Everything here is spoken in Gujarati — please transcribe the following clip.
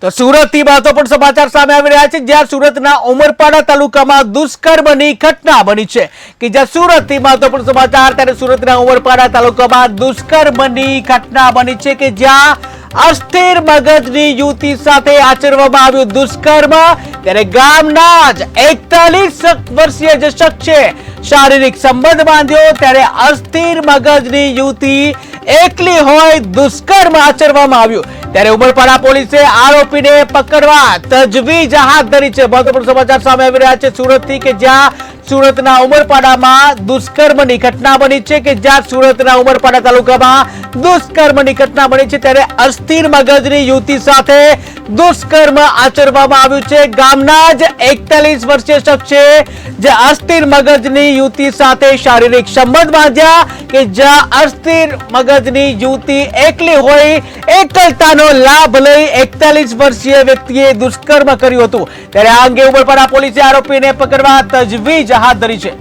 તો સુરતથી પણ સમાચાર સામે આવી રહ્યા છે, જ્યાં સુરતના ઉમરપાડા તાલુકામાં દુષ્કર્મની ઘટના બની છે, કે જ્યાં સુરતથી પણ સમાચાર, ત્યારે સુરતના ઉમરપાડા તાલુકામાં દુષ્કર્મની ઘટના બની છે, કે જ્યાં અસ્થિર મગજની યુવતી સાથે આચરવામાં આવ્યું દુષ્કર્મ, ત્યારે ગામના જ એકતાલીસ વર્ષીય જે શખ્સે શારીરિક સંબંધ બાંધ્યો, ત્યારે અસ્થિર મગજની યુવતી એકલી હોય દુષ્કર્મ આચરવામાં આવ્યું. ત્યારે ઉમરપાડા પોલીસે આરોપીને પકડવા તજવીજ હાથ ધરી છે. મહત્વપૂર્ણ સમાચાર સામે આવી રહ્યા છે સુરતથી કે જ્યાં સુરતના ઉમરપાડામાં દુષ્કર્મની ઘટના બની છે કે જ્યાં સુરતના ઉમરપાડા તાલુકામાં દુષ્કર્મની ઘટના બની છે ત્યારે અસ્થિર મગજની યુવતી સાથે દુષ્કર્મ આચરવામાં આવ્યું છે. ગામના જ એકતાલીસ વર્ષીય શખ્સે જે અસ્થિર મગજની યુવતી સાથે શારીરિક સંબંધ બાંધ્યા કે જ્યાં અસ્થિર મગજની યુવતી એકલી હોય, એકલતાનો લાભ લઈ એકતાલીસ વર્ષીય વ્યક્તિએ દુષ્કર્મ કર્યું હતું. ત્યારે આ અંગે ઉમરપાડા પોલીસે આરોપીને પકડવા તજવીજ હાથ ધરી છે.